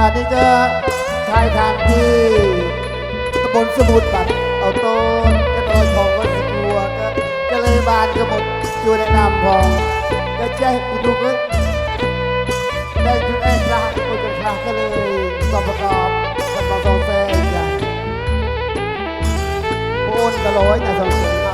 ขณะนี้จะชายทางที่ตะบนสมุทรปัดเอาต้นกระโดดของก็ดสบัวก็ก็เลยบานก็หมดอยู่ในน้ำพองก็แจ้งคุณลูกเลได้คุณแอ้ซะคุณกันครั้งก็เลยสอบประกอบสอบประกอบแซ่อย่างโอนตะลอยนะสองเสี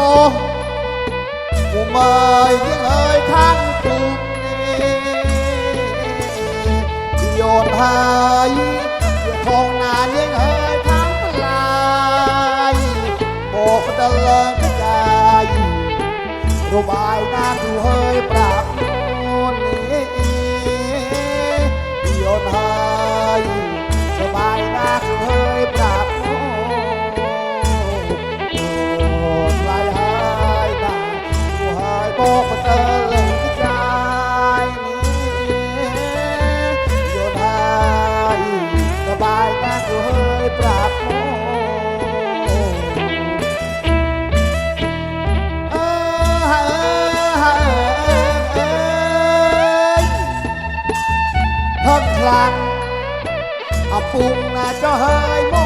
ខពុំអើយយើងអើយខាងទូកនេះយន់ហើយផងណាយើងអើយខាងផ្លាយបោកដល់កាយរបាយណាទូហើយប្រាប់ ปรุงอาจจะหายม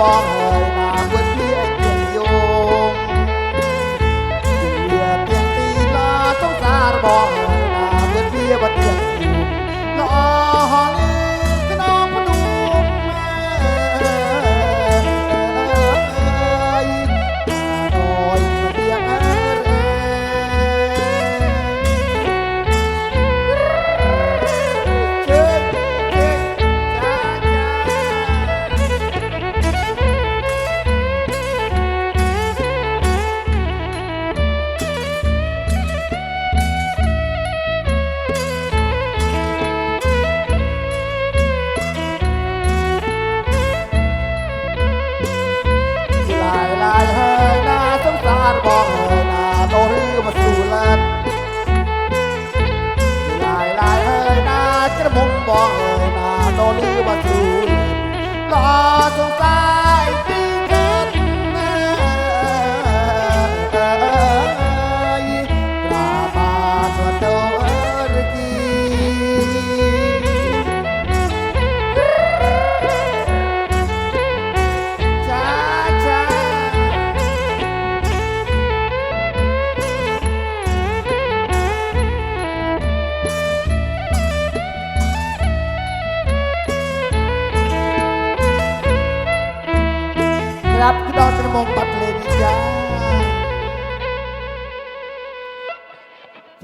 bottle.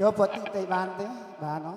Cho phật tị tây ban thế bà nói